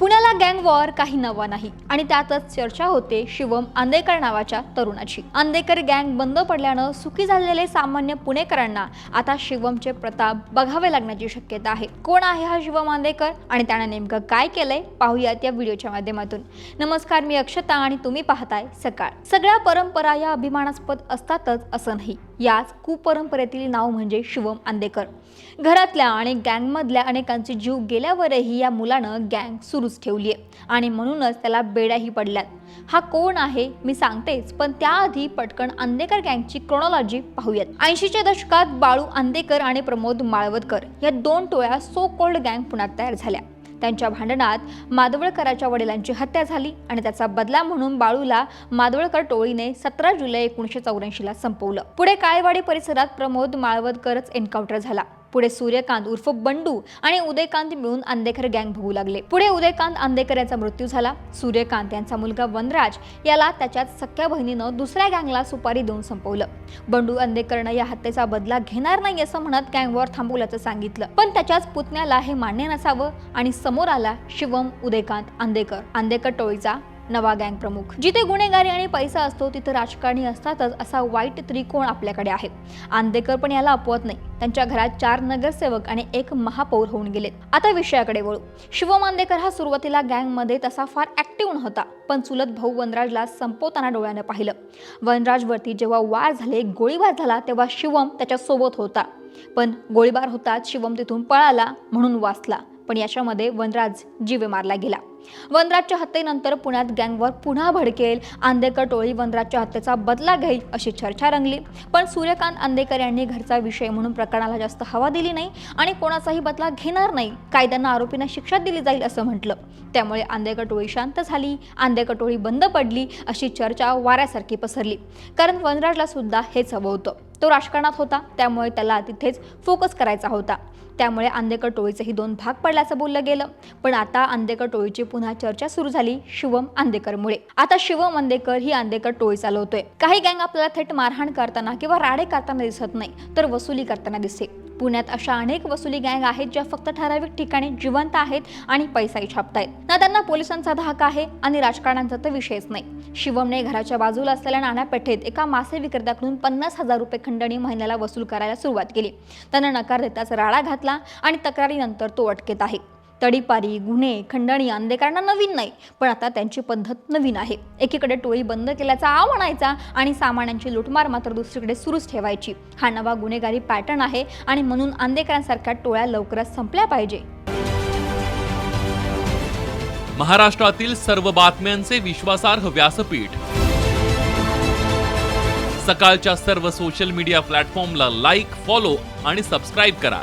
पुण्याला गँग वॉर काही नवा नाही. आणि त्यातच चर्चा होते शिवम आंदेकर नावाच्या तरुणाची. आंदेकर गँग बंद पडल्यानं सुखी झालेले सामान्य पुणेकरांना आता शिवमचे प्रताप बघावे लागण्याची शक्यता आहे. कोण आहे हा शिवम आंदेकर? आणि त्यानं नेमकं काय केलंय? पाहूयात या व्हिडिओच्या माध्यमातून. नमस्कार मी अक्षता आणि तुम्ही पाहताय सकाळ. सगळ्या परंपरा या अभिमानास्पद असतातच असं नाही. याच कुपरंपरेतील नाव म्हणजे शिवम आंदेकर. घरातल्या आणि गँगमधल्या अनेकांचे जीव गेल्यावरही या मुलानं गँग सुरू सुरूच ठेवली आहे आणि म्हणूनच त्याला बेड्याही पडल्यात. हा कोण आहे? मी सांगतेच पण त्याआधी पटकन आंदेकर गँगची क्रोनॉलॉजी पाहूयात. ऐंशीच्या दशकात बाळू आंदेकर आणि प्रमोद माळवदकर या दोन टोळ्या सो कोल्ड गँग पुण्यात तयार झाल्या. त्यांच्या भांडणात मादवळकराच्या वडिलांची हत्या झाली आणि त्याचा बदला म्हणून बाळूला मादवळकर टोळीने सतरा जुलै एकोणीसशे चौऱ्याऐंशीला संपवलं. पुढे काळेवाडी परिसरात प्रमोद माळवदकरच एन्काउंटर झाला. पुढे सूर्यकांत उर्फ बंडू आणि उदयकांत मिळून आंदेकर गँग भोगू लागले. पुढे उदयकांत आंदेकर यांचा मृत्यू झाला. सूर्यकांत यांचा मुलगा वनराज याला त्याच्याच सख्या बहिणीनं दुसऱ्या गँगला सुपारी देऊन संपवलं. बंडू आंदेकरनं या हत्येचा बदला घेणार नाही असं म्हणत गँगवर थांबवल्याचं सांगितलं. पण त्याच्याच पुतण्याला हे मान्य नसावं आणि समोर आला शिवम उदयकांत आंदेकर आंदेकर टोळीचा नवा गँग प्रमुख. जिथे गुन्हेगारी आणि पैसा असतो तिथे राजकारणी असतातच असा वाईट त्रिकोण आपल्याकडे आहे. आंदेकर पण याला अपवत नाही. त्यांच्या घरात चार नगरसेवक आणि एक महापौर होऊन गेलेत. आता विषयाकडे वळू. शिवम आंदेकर हा सुरुवातीला गँगमध्ये तसा फार ऍक्टिव्ह नव्हता पण चुलत भाऊ वनराजला संपवताना डोळ्यानं पाहिलं. वनराजवरती जेव्हा वार झाले गोळीबार झाला तेव्हा शिवम त्याच्यासोबत होता. पण गोळीबार होताच शिवम तिथून पळाला म्हणून वाचला. पण याच्यामध्ये वनराज जीवे मारला गेला. वनराजच्या हत्येनंतर पुण्यात गँगवर पुन्हा भडकेल आंदेकर टोळी वनराजच्या हत्येचा बदला घेईल अशी चर्चा रंगली. पण सूर्यकांत आंदेकर यांनी घरचा विषय म्हणून प्रकरणाला जास्त हवा दिली नाही आणि कोणाचाही बदला घेणार नाही. कायद्यांना आरोपींना शिक्षा दिली जाईल असं म्हटलं. त्यामुळे आंदेकर टोळी शांत झाली. आंदेकर टोळी बंद पडली अशी चर्चा वाऱ्यासारखी पसरली. कारण वनराजला सुद्धा हेच हवं होतं. तो राजकारणात होता. त्यामुळे त्याला तिथेच फोकस करायचा होता. त्यामुळे आंदेकर टोळीचेही दोन भाग पडल्याचं बोललं गेलं. पण आता आंदेकर टोळीची पुन्हा चर्चा सुरू झाली शिवम आंदेकरमुळे. आता शिवम आंदेकर ही आंदेकर टोळी चालवतोय. काही गँग आपल्याला थेट मारहाण करताना किंवा राडे करताना दिसत नाही तर वसुली करताना दिसते पुण्यात अशा अनेक वसुली गँग आहेत ज्या फक्त ठराविक ठिकाणी जिवंत आहेत आणि पैसाही छापतायत. ना त्यांना पोलिसांचा धाक आहे आणि राजकारणांचा तर विषयच नाही. शिवमने घराच्या बाजूला असलेल्या नाण्यापेठेत एका मासे विक्रेत्याकडून पन्नास हजार रुपये खंडणी महिन्याला वसूल करायला सुरुवात केली. त्यांना नकार देताच राडा घातला आणि तक्रारीनंतर तो अटकेत आहे. तडीपारी गुन्हे खंडणी आंदेकरांना नवीन नाही पण आता त्यांची पद्धत नवीन आहे. एकीकडे टोळी बंद केल्याचा आ म्हणायचा आणि सामान्यांची लुटमार मात्र दुसरीकडे सुरूच ठेवायची. हा नवा गुन्हेगारी पॅटर्न आहे आणि म्हणून आंदेकरांसारख्या टोळ्या लवकरच संपल्या पाहिजे. महाराष्ट्रातील सर्व बातम्यांचे विश्वासार्ह व्यासपीठ. सकाळच्या सर्व सोशल मीडिया प्लॅटफॉर्मला लाईक फॉलो आणि सबस्क्राईब करा.